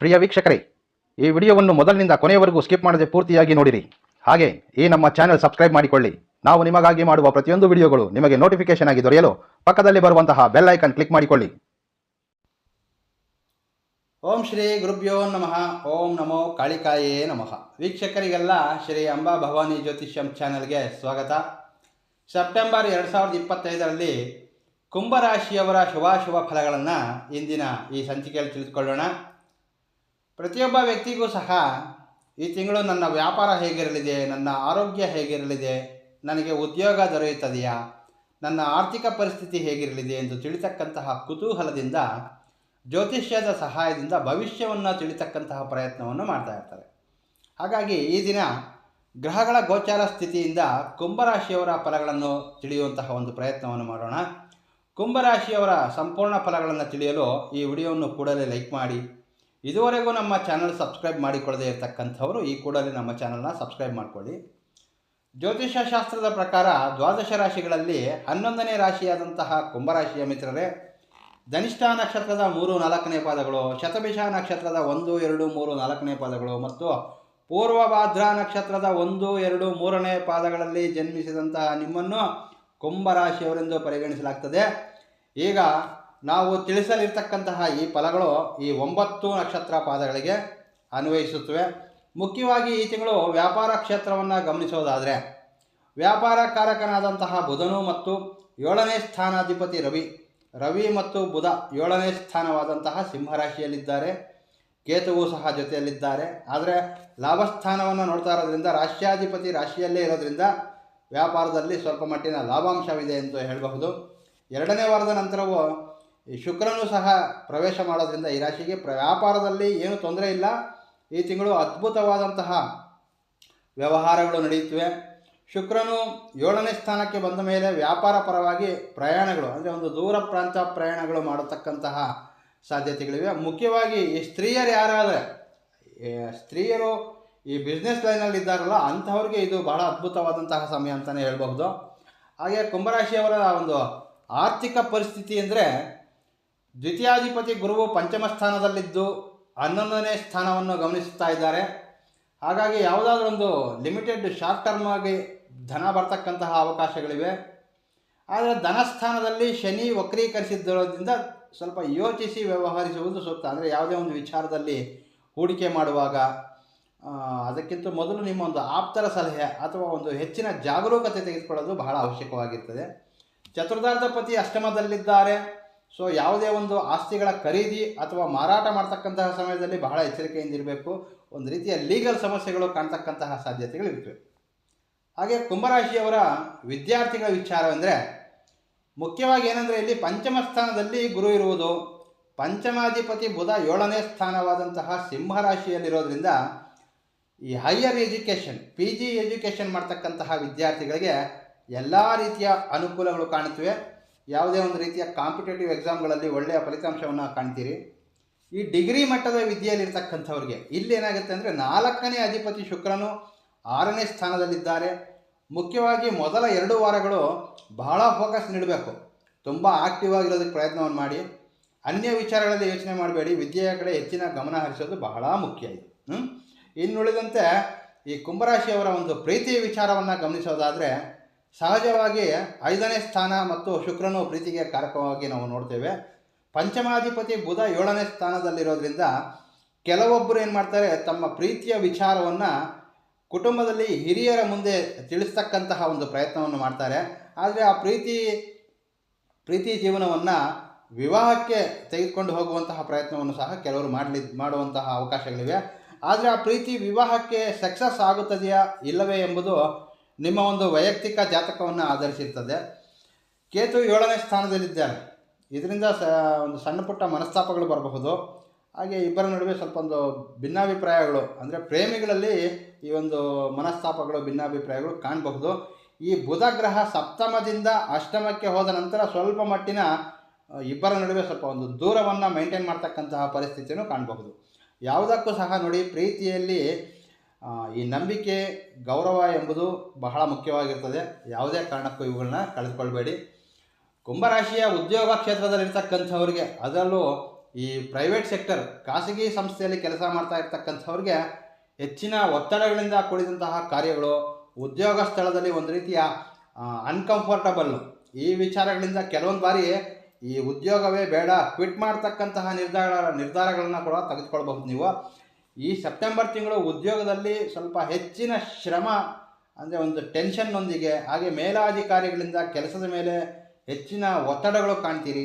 ಪ್ರಿಯ ವೀಕ್ಷಕರೇ, ಈ ವಿಡಿಯೋವನ್ನು ಮೊದಲಿನಿಂದ ಕೊನೆಯವರೆಗೂ ಸ್ಕಿಪ್ ಮಾಡದೆ ಪೂರ್ತಿಯಾಗಿ ನೋಡಿರಿ. ಹಾಗೆ, ಈ ನಮ್ಮ ಚಾನೆಲ್ ಸಬ್ಸ್ಕ್ರೈಬ್ ಮಾಡಿಕೊಳ್ಳಿ. ನಾವು ನಿಮಗಾಗಿ ಮಾಡುವ ಪ್ರತಿಯೊಂದು ವಿಡಿಯೋಗಳು ನಿಮಗೆ ನೋಟಿಫಿಕೇಶನ್ ಆಗಿ ದೊರೆಯಲು ಪಕ್ಕದಲ್ಲಿ ಬರುವಂತಹ ಬೆಲ್ ಐಕನ್ ಕ್ಲಿಕ್ ಮಾಡಿಕೊಳ್ಳಿ. ಓಂ ಶ್ರೀ ಗುರುಭ್ಯೋ ನಮಃ. ಓಂ ನಮೋ ಕಾಳಿಕಾಯೇ ನಮಃ. ವೀಕ್ಷಕರಿಗೆಲ್ಲ ಶ್ರೀ ಅಂಬಾ ಭವಾನಿ ಜ್ಯೋತಿಷ್ಯಂ ಚಾನೆಲ್ಗೆ ಸ್ವಾಗತ. ಸೆಪ್ಟೆಂಬರ್ ಎರಡು ಸಾವಿರದ ಇಪ್ಪತ್ತೈದರಲ್ಲಿ ಕುಂಭರಾಶಿಯವರ ಶುಭಾಶುಭ ಫಲಗಳನ್ನು ಇಂದಿನ ಈ ಸಂಚಿಕೆಯಲ್ಲಿ ತಿಳಿದುಕೊಳ್ಳೋಣ. ಪ್ರತಿಯೊಬ್ಬ ವ್ಯಕ್ತಿಗೂ ಸಹ ಈ ತಿಂಗಳು ನನ್ನ ವ್ಯಾಪಾರ ಹೇಗಿರಲಿದೆ, ನನ್ನ ಆರೋಗ್ಯ ಹೇಗಿರಲಿದೆ, ನನಗೆ ಉದ್ಯೋಗ ದೊರೆಯುತ್ತದೆಯಾ, ನನ್ನ ಆರ್ಥಿಕ ಪರಿಸ್ಥಿತಿ ಹೇಗಿರಲಿದೆ ಎಂದು ತಿಳಿತಕ್ಕಂತಹ ಕುತೂಹಲದಿಂದ, ಜ್ಯೋತಿಷ್ಯದ ಸಹಾಯದಿಂದ ಭವಿಷ್ಯವನ್ನು ತಿಳಿತಕ್ಕಂತಹ ಪ್ರಯತ್ನವನ್ನು ಮಾಡ್ತಾ ಇರ್ತಾರೆ. ಹಾಗಾಗಿ ಈ ದಿನ ಗ್ರಹಗಳ ಗೋಚಾರ ಸ್ಥಿತಿಯಿಂದ ಕುಂಭರಾಶಿಯವರ ಫಲಗಳನ್ನು ತಿಳಿಯುವಂತಹ ಒಂದು ಪ್ರಯತ್ನವನ್ನು ಮಾಡೋಣ. ಕುಂಭರಾಶಿಯವರ ಸಂಪೂರ್ಣ ಫಲಗಳನ್ನು ತಿಳಿಯಲು ಈ ವಿಡಿಯೋವನ್ನು ಕೂಡಲೇ ಲೈಕ್ ಮಾಡಿ. ಇದುವರೆಗೂ ನಮ್ಮ ಚಾನಲ್ ಸಬ್ಸ್ಕ್ರೈಬ್ ಮಾಡಿಕೊಳ್ಳದೇ ಇರತಕ್ಕಂಥವರು ಈ ಕೂಡಲೇ ನಮ್ಮ ಚಾನಲ್ನ ಸಬ್ಸ್ಕ್ರೈಬ್ ಮಾಡಿಕೊಳ್ಳಿ. ಜ್ಯೋತಿಷ್ಯ ಶಾಸ್ತ್ರದ ಪ್ರಕಾರ ದ್ವಾದಶ ರಾಶಿಗಳಲ್ಲಿ ಹನ್ನೊಂದನೇ ರಾಶಿಯಾದಂತಹ ಕುಂಭರಾಶಿಯ ಮಿತ್ರರೇ, ಧನಿಷ್ಠ ನಕ್ಷತ್ರದ ಮೂರು ನಾಲ್ಕನೇ ಪಾದಗಳು, ಶತಭಿಷ ನಕ್ಷತ್ರದ ಒಂದು, ಎರಡು, ಮೂರು ನಾಲ್ಕನೇ ಪಾದಗಳು ಮತ್ತು ಪೂರ್ವಭಾದ್ರ ನಕ್ಷತ್ರದ ಒಂದು, ಎರಡು, ಮೂರನೇ ಪಾದಗಳಲ್ಲಿ ಜನ್ಮಿಸಿದಂತಹ ನಿಮ್ಮನ್ನು ಕುಂಭರಾಶಿಯವರೆಂದು ಪರಿಗಣಿಸಲಾಗ್ತದೆ. ಈಗ ನಾವು ತಿಳಿಸಲಿರ್ತಕ್ಕಂತಹ ಈ ಫಲಗಳು ಈ ಒಂಬತ್ತು ನಕ್ಷತ್ರ ಪಾದಗಳಿಗೆ ಅನ್ವಯಿಸುತ್ತವೆ. ಮುಖ್ಯವಾಗಿ ಈ ತಿಂಗಳು ವ್ಯಾಪಾರ ಕ್ಷೇತ್ರವನ್ನು ಗಮನಿಸೋದಾದರೆ, ವ್ಯಾಪಾರ ಕಾರಕನಾದಂತಹ ಬುಧನು ಮತ್ತು ಏಳನೇ ಸ್ಥಾನಾಧಿಪತಿ ರವಿ ರವಿ ಮತ್ತು ಬುಧ ಏಳನೇ ಸ್ಥಾನವಾದಂತಹ ಸಿಂಹರಾಶಿಯಲ್ಲಿದ್ದಾರೆ. ಕೇತುವು ಸಹ ಜೊತೆಯಲ್ಲಿದ್ದಾರೆ. ಆದರೆ ಲಾಭಸ್ಥಾನವನ್ನು ನೋಡ್ತಾ ಇರೋದ್ರಿಂದ, ರಾಷ್ಟ್ರಾಧಿಪತಿ ರಾಶಿಯಲ್ಲೇ ಇರೋದ್ರಿಂದ ವ್ಯಾಪಾರದಲ್ಲಿ ಸ್ವಲ್ಪ ಮಟ್ಟಿನ ಲಾಭಾಂಶವಿದೆ ಎಂದು ಹೇಳಬಹುದು. ಎರಡನೇ ವಾರದ ನಂತರವೂ ಈ ಶುಕ್ರನು ಸಹ ಪ್ರವೇಶ ಮಾಡೋದ್ರಿಂದ ಈ ರಾಶಿಗೆ ಪ್ರ ವ್ಯಾಪಾರದಲ್ಲಿ ಏನು ತೊಂದರೆ ಇಲ್ಲ. ಈ ತಿಂಗಳು ಅದ್ಭುತವಾದಂತಹ ವ್ಯವಹಾರಗಳು ನಡೆಯುತ್ತವೆ. ಶುಕ್ರನು ಏಳನೇ ಸ್ಥಾನಕ್ಕೆ ಬಂದ ಮೇಲೆ ವ್ಯಾಪಾರ ಪರವಾಗಿ ಪ್ರಯಾಣಗಳು, ಅಂದರೆ ಒಂದು ದೂರ ಪ್ರಾಂತ ಪ್ರಯಾಣಗಳು ಮಾಡತಕ್ಕಂತಹ ಸಾಧ್ಯತೆಗಳಿವೆ. ಮುಖ್ಯವಾಗಿ ಈ ಸ್ತ್ರೀಯರು ಯಾರಾದರೆ ಸ್ತ್ರೀಯರು ಈ ಬಿಸ್ನೆಸ್ ಲೈನಲ್ಲಿ ಇದ್ದಾರಲ್ಲ ಅಂಥವ್ರಿಗೆ ಇದು ಬಹಳ ಅದ್ಭುತವಾದಂತಹ ಸಮಯ ಅಂತಲೇ ಹೇಳಬಹುದು. ಹಾಗೆ ಕುಂಭರಾಶಿಯವರ ಒಂದು ಆರ್ಥಿಕ ಪರಿಸ್ಥಿತಿ ಅಂದರೆ ದ್ವಿತೀಯಾಧಿಪತಿ ಗುರುವು ಪಂಚಮ ಸ್ಥಾನದಲ್ಲಿದ್ದು ಹನ್ನೊಂದನೇ ಸ್ಥಾನವನ್ನು ಗಮನಿಸುತ್ತಾ ಇದ್ದಾರೆ. ಹಾಗಾಗಿ ಯಾವುದಾದ್ರೂ ಒಂದು ಲಿಮಿಟೆಡ್ ಶಾರ್ಟ್ ಟರ್ಮ್ ಆಗಿ ಧನ ಬರ್ತಕ್ಕಂತಹ ಅವಕಾಶಗಳಿವೆ. ಆದರೆ ಧನಸ್ಥಾನದಲ್ಲಿ ಶನಿ ವಕ್ರೀಕರಿಸಿದ್ದರೋದ್ರಿಂದ ಸ್ವಲ್ಪ ಯೋಚಿಸಿ ವ್ಯವಹರಿಸುವುದು ಸೂಕ್ತ. ಅಂದರೆ ಯಾವುದೇ ಒಂದು ವಿಚಾರದಲ್ಲಿ ಹೂಡಿಕೆ ಮಾಡುವಾಗ ಅದಕ್ಕಿಂತ ಮೊದಲು ನಿಮ್ಮ ಒಂದು ಆಪ್ತರ ಸಲಹೆ ಅಥವಾ ಒಂದು ಹೆಚ್ಚಿನ ಜಾಗರೂಕತೆ ತೆಗೆದುಕೊಳ್ಳೋದು ಬಹಳ ಅವಶ್ಯಕವಾಗಿರ್ತದೆ. ಚತುರ್ಧಾರ್ಧಪತಿ ಅಷ್ಟಮದಲ್ಲಿದ್ದಾರೆ. ಸೊ ಯಾವುದೇ ಒಂದು ಆಸ್ತಿಗಳ ಖರೀದಿ ಅಥವಾ ಮಾರಾಟ ಮಾಡ್ತಕ್ಕಂತಹ ಸಮಯದಲ್ಲಿ ಬಹಳ ಎಚ್ಚರಿಕೆಯಿಂದ ಇರಬೇಕು. ಒಂದು ರೀತಿಯ ಲೀಗಲ್ ಸಮಸ್ಯೆಗಳು ಕಾಣ್ತಕ್ಕಂತಹ ಸಾಧ್ಯತೆಗಳಿರ್ತವೆ ಹಾಗೆ ಕುಂಭರಾಶಿಯವರ ವಿದ್ಯಾರ್ಥಿಗಳ ವಿಚಾರವೆಂದರೆ, ಮುಖ್ಯವಾಗಿ ಏನಂದರೆ ಇಲ್ಲಿ ಪಂಚಮ ಸ್ಥಾನದಲ್ಲಿ ಗುರು ಇರುವುದು, ಪಂಚಮಾಧಿಪತಿ ಬುಧ ಏಳನೇ ಸ್ಥಾನವಾದಂತಹ ಸಿಂಹರಾಶಿಯಲ್ಲಿರೋದ್ರಿಂದ ಈ higher education P G education ಮಾಡ್ತಕ್ಕಂತಹ ವಿದ್ಯಾರ್ಥಿಗಳಿಗೆ ಎಲ್ಲ ರೀತಿಯ ಅನುಕೂಲಗಳು ಕಾಣುತ್ತವೆ. ಯಾವುದೇ ಒಂದು ರೀತಿಯ ಕಾಂಪಿಟೇಟಿವ್ ಎಕ್ಸಾಮ್ಗಳಲ್ಲಿ ಒಳ್ಳೆಯ ಫಲಿತಾಂಶವನ್ನು ಕಾಣ್ತೀರಿ. ಈ ಡಿಗ್ರಿ ಮಟ್ಟದ ವಿದ್ಯೆಯಲ್ಲಿರ್ತಕ್ಕಂಥವ್ರಿಗೆ ಇಲ್ಲಿ ಏನಾಗುತ್ತೆ ಅಂದರೆ ನಾಲ್ಕನೇ ಅಧಿಪತಿ ಶುಕ್ರನು ಆರನೇ ಸ್ಥಾನದಲ್ಲಿದ್ದಾರೆ. ಮುಖ್ಯವಾಗಿ ಮೊದಲ ಎರಡು ವಾರಗಳು ಬಹಳ ಫೋಕಸ್ ನೀಡಬೇಕು. ತುಂಬ ಆಕ್ಟಿವ್ ಆಗಿರೋದಕ್ಕೆ ಪ್ರಯತ್ನವನ್ನು ಮಾಡಿ. ಅನ್ಯ ವಿಚಾರಗಳಲ್ಲಿ ಯೋಚನೆ ಮಾಡಬೇಡಿ. ವಿದ್ಯೆಯ ಕಡೆ ಹೆಚ್ಚಿನ ಗಮನ ಹರಿಸೋದು ಬಹಳ ಮುಖ್ಯ ಇದು? ಇನ್ನುಳಿದಂತೆ ಈ ಕುಂಭರಾಶಿಯವರ ಒಂದು ಪ್ರೀತಿಯ ವಿಚಾರವನ್ನು ಗಮನಿಸೋದಾದರೆ ಸಹಜವಾಗಿ ಐದನೇ ಸ್ಥಾನ ಮತ್ತು ಶುಕ್ರನು ಪ್ರೀತಿಗೆ ಕಾರಕವಾಗಿ ನಾವು ನೋಡ್ತೇವೆ. ಪಂಚಮಾಧಿಪತಿ ಬುಧ ಏಳನೇ ಸ್ಥಾನದಲ್ಲಿರೋದ್ರಿಂದ ಕೆಲವೊಬ್ಬರು ಏನು ಮಾಡ್ತಾರೆ, ತಮ್ಮ ಪ್ರೀತಿಯ ವಿಚಾರವನ್ನು ಕುಟುಂಬದಲ್ಲಿ ಹಿರಿಯರ ಮುಂದೆ ತಿಳಿಸ್ತಕ್ಕಂತಹ ಒಂದು ಪ್ರಯತ್ನವನ್ನು ಮಾಡ್ತಾರೆ. ಆದರೆ ಆ ಪ್ರೀತಿ ಪ್ರೀತಿ ಜೀವನವನ್ನು ವಿವಾಹಕ್ಕೆ ತೆಗೆದುಕೊಂಡು ಹೋಗುವಂತಹ ಪ್ರಯತ್ನವನ್ನು ಸಹ ಕೆಲವರು ಮಾಡಲಿ, ಮಾಡುವಂತಹ ಅವಕಾಶಗಳಿವೆ. ಆದರೆ ಆ ಪ್ರೀತಿ ವಿವಾಹಕ್ಕೆ ಸಕ್ಸಸ್ ಆಗುತ್ತದೆಯಾ, ಇಲ್ಲವೇ ಎಂಬುದು ನಿಮ್ಮ ಒಂದು ವೈಯಕ್ತಿಕ ಜಾತಕವನ್ನು ಆಧರಿಸಿರ್ತದೆ. ಕೇತು ಏಳನೇ ಸ್ಥಾನದಲ್ಲಿದ್ದಾರೆ. ಇದರಿಂದ ಸ, ಒಂದು ಸಣ್ಣ ಪುಟ್ಟ ಮನಸ್ತಾಪಗಳು ಬರಬಹುದು. ಹಾಗೆ ಇಬ್ಬರ ನಡುವೆ ಸ್ವಲ್ಪ ಒಂದು ಭಿನ್ನಾಭಿಪ್ರಾಯಗಳು, ಅಂದರೆ ಪ್ರೇಮಿಗಳಲ್ಲಿ ಈ ಒಂದು ಮನಸ್ತಾಪಗಳು, ಭಿನ್ನಾಭಿಪ್ರಾಯಗಳು ಕಾಣಬಹುದು. ಈ ಬುಧ ಗ್ರಹ ಸಪ್ತಮದಿಂದ ಅಷ್ಟಮಕ್ಕೆ ಹೋದ ನಂತರ ಸ್ವಲ್ಪ ಮಟ್ಟಿನ ಇಬ್ಬರ ನಡುವೆ ಸ್ವಲ್ಪ ಒಂದು ದೂರವನ್ನು ಮೈಂಟೈನ್ ಮಾಡ್ತಕ್ಕಂತಹ ಪರಿಸ್ಥಿತಿಯನ್ನು ಕಾಣಬಹುದು. ಯಾವುದಕ್ಕೂ ಸಹ ನೋಡಿ, ಪ್ರೀತಿಯಲ್ಲಿ ಈ ನಂಬಿಕೆ, ಗೌರವ ಎಂಬುದು ಬಹಳ ಮುಖ್ಯವಾಗಿರ್ತದೆ. ಯಾವುದೇ ಕಾರಣಕ್ಕೂ ಇವುಗಳನ್ನ ಕಳೆದುಕೊಳ್ಬೇಡಿ. ಕುಂಭರಾಶಿಯ ಉದ್ಯೋಗ ಕ್ಷೇತ್ರದಲ್ಲಿರ್ತಕ್ಕಂಥವ್ರಿಗೆ, ಅದರಲ್ಲೂ ಈ ಪ್ರೈವೇಟ್ ಸೆಕ್ಟರ್, ಖಾಸಗಿ ಸಂಸ್ಥೆಯಲ್ಲಿ ಕೆಲಸ ಮಾಡ್ತಾ ಇರ್ತಕ್ಕಂಥವ್ರಿಗೆ ಹೆಚ್ಚಿನ ಒತ್ತಡಗಳಿಂದ ಕೂಡಿದಂತಹ ಕಾರ್ಯಗಳು, ಉದ್ಯೋಗ ಸ್ಥಳದಲ್ಲಿ ಒಂದು ರೀತಿಯ ಅನ್ಕಂಫರ್ಟಬಲ್ ಈ ವಿಚಾರಗಳಿಂದ ಕೆಲವೊಂದು ಬಾರಿ ಈ ಉದ್ಯೋಗವೇ ಬೇಡ ಕ್ವಿಟ್ ಮಾಡ್ತಕ್ಕಂತಹ ನಿರ್ಧಾರ, ನಿರ್ಧಾರಗಳನ್ನು ಕೂಡ ತೆಗೆದುಕೊಳ್ಬಹುದು ನೀವು. ಈ ಸೆಪ್ಟೆಂಬರ್ ತಿಂಗಳು ಉದ್ಯೋಗದಲ್ಲಿ ಸ್ವಲ್ಪ ಹೆಚ್ಚಿನ ಶ್ರಮ, ಅಂದರೆ ಒಂದು ಟೆನ್ಷನ್ನೊಂದಿಗೆ ಹಾಗೆ ಮೇಲಾಧಿಕಾರಿಗಳಿಂದ ಕೆಲಸದ ಮೇಲೆ ಹೆಚ್ಚಿನ ಒತ್ತಡಗಳು ಕಾಣ್ತೀರಿ.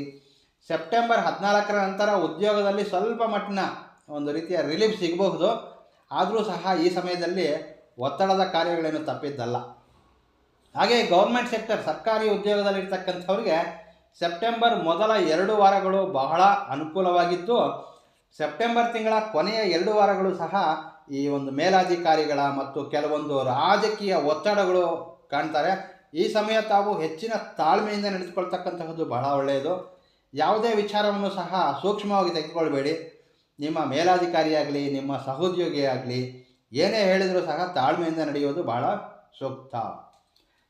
ಸೆಪ್ಟೆಂಬರ್ ಹದಿನಾಲ್ಕರ ನಂತರ ಉದ್ಯೋಗದಲ್ಲಿ ಸ್ವಲ್ಪ ಮಟ್ಟಿನ ಒಂದು ರೀತಿಯ ರಿಲೀಫ್ ಸಿಗಬಹುದು. ಆದರೂ ಸಹ ಈ ಸಮಯದಲ್ಲಿ ಒತ್ತಡದ ಕಾರ್ಯಗಳೇನು ತಪ್ಪಿದ್ದಲ್ಲ. ಹಾಗೆ ಗೌರ್ಮೆಂಟ್ ಸೆಕ್ಟರ್ ಸರ್ಕಾರಿ ಉದ್ಯೋಗದಲ್ಲಿರ್ತಕ್ಕಂಥವ್ರಿಗೆ ಸೆಪ್ಟೆಂಬರ್ ಮೊದಲ ಎರಡು ವಾರಗಳು ಬಹಳ ಅನುಕೂಲವಾಗಿದ್ದು ಸೆಪ್ಟೆಂಬರ್ ತಿಂಗಳ ಕೊನೆಯ ಎರಡು ವಾರಗಳು ಸಹ ಈ ಒಂದು ಮೇಲಾಧಿಕಾರಿಗಳ ಮತ್ತು ಕೆಲವೊಂದು ರಾಜಕೀಯ ಒತ್ತಡಗಳು ಕಾಣ್ತಾರೆ. ಈ ಸಮಯ ತಾವು ಹೆಚ್ಚಿನ ತಾಳ್ಮೆಯಿಂದ ನಡೆದುಕೊಳ್ತಕ್ಕಂತಹದ್ದು ಬಹಳ ಒಳ್ಳೆಯದು. ಯಾವುದೇ ವಿಚಾರವನ್ನು ಸಹ ಸೂಕ್ಷ್ಮವಾಗಿ ತೆಗೆದುಕೊಳ್ಬೇಡಿ. ನಿಮ್ಮ ಮೇಲಾಧಿಕಾರಿಯಾಗಲಿ, ನಿಮ್ಮ ಸಹೋದ್ಯೋಗಿಯಾಗಲಿ ಏನೇ ಹೇಳಿದರೂ ಸಹ ತಾಳ್ಮೆಯಿಂದ ನಡೆಯುವುದು ಬಹಳ ಸೂಕ್ತ.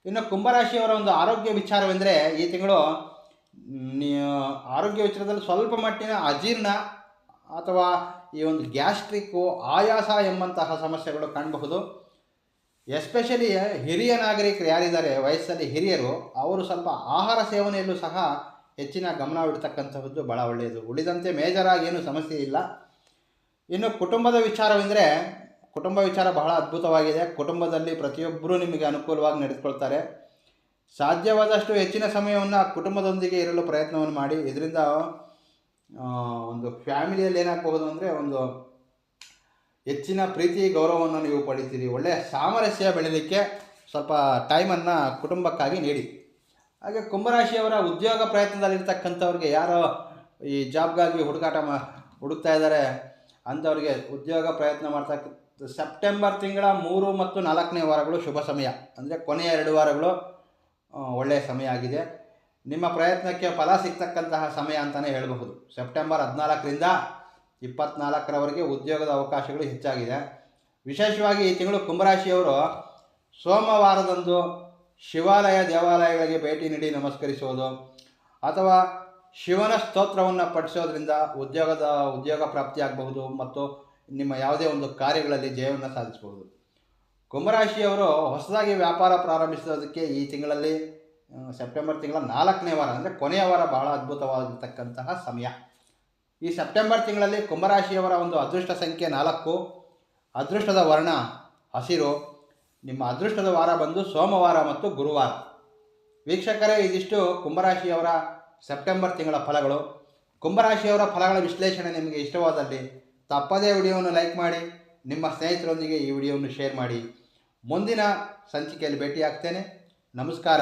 ಇನ್ನು ಕುಂಭರಾಶಿಯವರ ಒಂದು ಆರೋಗ್ಯ ವಿಚಾರವೆಂದರೆ ಈ ತಿಂಗಳು ಆರೋಗ್ಯ ವಿಚಾರದಲ್ಲಿ ಸ್ವಲ್ಪ ಮಟ್ಟಿನ ಅಜೀರ್ಣ ಅಥವಾ ಈ ಒಂದು ಗ್ಯಾಸ್ಟ್ರಿಕ್ಕು ಆಯಾಸ ಎಂಬಂತಹ ಸಮಸ್ಯೆಗಳು ಕಾಣಬಹುದು. ಎಸ್ಪೆಷಲಿ ಹಿರಿಯ ನಾಗರಿಕರು ಯಾರಿದ್ದಾರೆ, ವಯಸ್ಸಲ್ಲಿ ಹಿರಿಯರು, ಅವರು ಸ್ವಲ್ಪ ಆಹಾರ ಸೇವನೆಯಲ್ಲೂ ಸಹ ಹೆಚ್ಚಿನ ಗಮನವಿಡ್ತಕ್ಕಂಥದ್ದು ಭಾಳ ಒಳ್ಳೆಯದು. ಉಳಿದಂತೆ ಮೇಜರಾಗಿ ಏನು ಸಮಸ್ಯೆ ಇಲ್ಲ. ಇನ್ನು ಕುಟುಂಬದ ವಿಚಾರವೆಂದರೆ, ಕುಟುಂಬ ವಿಚಾರ ಬಹಳ ಅದ್ಭುತವಾಗಿದೆ. ಕುಟುಂಬದಲ್ಲಿ ಪ್ರತಿಯೊಬ್ಬರೂ ನಿಮಗೆ ಅನುಕೂಲವಾಗಿ ನಡೆದುಕೊಳ್ತಾರೆ. ಸಾಧ್ಯವಾದಷ್ಟು ಹೆಚ್ಚಿನ ಸಮಯವನ್ನು ಕುಟುಂಬದೊಂದಿಗೆ ಇರಲು ಪ್ರಯತ್ನವನ್ನು ಮಾಡಿ. ಇದರಿಂದ ಒಂದು ಫ್ಯಾಮಿಲಿಯಲ್ಲಿ ಏನಾಗಬಹುದು ಅಂದರೆ ಒಂದು ಹೆಚ್ಚಿನ ಪ್ರೀತಿ, ಗೌರವವನ್ನು ನೀವು ಪಡಿತೀರಿ. ಒಳ್ಳೆಯ ಸಾಮರಸ್ಯ ಬೆಳೀಲಿಕ್ಕೆ ಸ್ವಲ್ಪ ಟೈಮನ್ನು ಕುಟುಂಬಕ್ಕಾಗಿ ನೀಡಿ. ಹಾಗೆ ಕುಂಭರಾಶಿಯವರ ಉದ್ಯೋಗ ಪ್ರಯತ್ನದಲ್ಲಿರ್ತಕ್ಕಂಥವ್ರಿಗೆ ಯಾರೋ ಈ ಜಾಬ್ಗಾಗಿ ಹುಡುಕಾಟ ಮಾ, ಹುಡುಕ್ತಾ ಇದ್ದಾರೆ ಅಂಥವ್ರಿಗೆ ಉದ್ಯೋಗ ಪ್ರಯತ್ನ ಮಾಡ್ತಕ್ಕ ಸೆಪ್ಟೆಂಬರ್ ತಿಂಗಳ ಮೂರು ಮತ್ತು ನಾಲ್ಕನೇ ವಾರಗಳು ಶುಭ ಸಮಯ. ಅಂದರೆ ಕೊನೆಯ ಎರಡು ವಾರಗಳು ಒಳ್ಳೆಯ ಸಮಯ ಆಗಿದೆ. ನಿಮ್ಮ ಪ್ರಯತ್ನಕ್ಕೆ ಫಲ ಸಿಗ್ತಕ್ಕಂತಹ ಸಮಯ ಅಂತಲೇ ಹೇಳಬಹುದು. ಸೆಪ್ಟೆಂಬರ್ ಹದಿನಾಲ್ಕರಿಂದ ಇಪ್ಪತ್ನಾಲ್ಕರವರೆಗೆ ಉದ್ಯೋಗದ ಅವಕಾಶಗಳು ಹೆಚ್ಚಾಗಿದೆ. ವಿಶೇಷವಾಗಿ ಈ ತಿಂಗಳು ಕುಂಭರಾಶಿಯವರು ಸೋಮವಾರದಂದು ಶಿವಾಲಯ ದೇವಾಲಯಗಳಿಗೆ ಭೇಟಿ ನೀಡಿ ನಮಸ್ಕರಿಸೋದು ಅಥವಾ ಶಿವನ ಸ್ತೋತ್ರವನ್ನು ಪಠಿಸೋದ್ರಿಂದ ಉದ್ಯೋಗದ ಉದ್ಯೋಗ ಪ್ರಾಪ್ತಿಯಾಗಬಹುದು ಮತ್ತು ನಿಮ್ಮ ಯಾವುದೇ ಒಂದು ಕಾರ್ಯಗಳಲ್ಲಿ ಜಯವನ್ನು ಸಾಧಿಸಬಹುದು. ಕುಂಭರಾಶಿಯವರು ಹೊಸದಾಗಿ ವ್ಯಾಪಾರ ಪ್ರಾರಂಭಿಸೋದಕ್ಕೆ ಈ ತಿಂಗಳಲ್ಲಿ ಸೆಪ್ಟೆಂಬರ್ ತಿಂಗಳ ನಾಲ್ಕನೇ ವಾರ, ಅಂದರೆ ಕೊನೆಯ ವಾರ ಬಹಳ ಅದ್ಭುತವಾಗಿರ್ತಕ್ಕಂತಹ ಸಮಯ. ಈ ಸೆಪ್ಟೆಂಬರ್ ತಿಂಗಳಲ್ಲಿ ಕುಂಭರಾಶಿಯವರ ಒಂದು ಅದೃಷ್ಟ ಸಂಖ್ಯೆ ನಾಲ್ಕು. ಅದೃಷ್ಟದ ವರ್ಣ ಹಸಿರು. ನಿಮ್ಮ ಅದೃಷ್ಟದ ವಾರ ಬಂದು ಸೋಮವಾರ ಮತ್ತು ಗುರುವಾರ. ವೀಕ್ಷಕರೇ, ಇದಿಷ್ಟು ಕುಂಭರಾಶಿಯವರ ಸೆಪ್ಟೆಂಬರ್ ತಿಂಗಳ ಫಲಗಳು. ಕುಂಭರಾಶಿಯವರ ಫಲಗಳ ವಿಶ್ಲೇಷಣೆ ನಿಮಗೆ ಇಷ್ಟವಾದಲ್ಲಿ ತಪ್ಪದೇ ವಿಡಿಯೋವನ್ನು ಲೈಕ್ ಮಾಡಿ, ನಿಮ್ಮ ಸ್ನೇಹಿತರೊಂದಿಗೆ ಈ ವಿಡಿಯೋವನ್ನು ಶೇರ್ ಮಾಡಿ. ಮುಂದಿನ ಸಂಚಿಕೆಯಲ್ಲಿ ಭೇಟಿಯಾಗ್ತೇನೆ. ನಮಸ್ಕಾರ.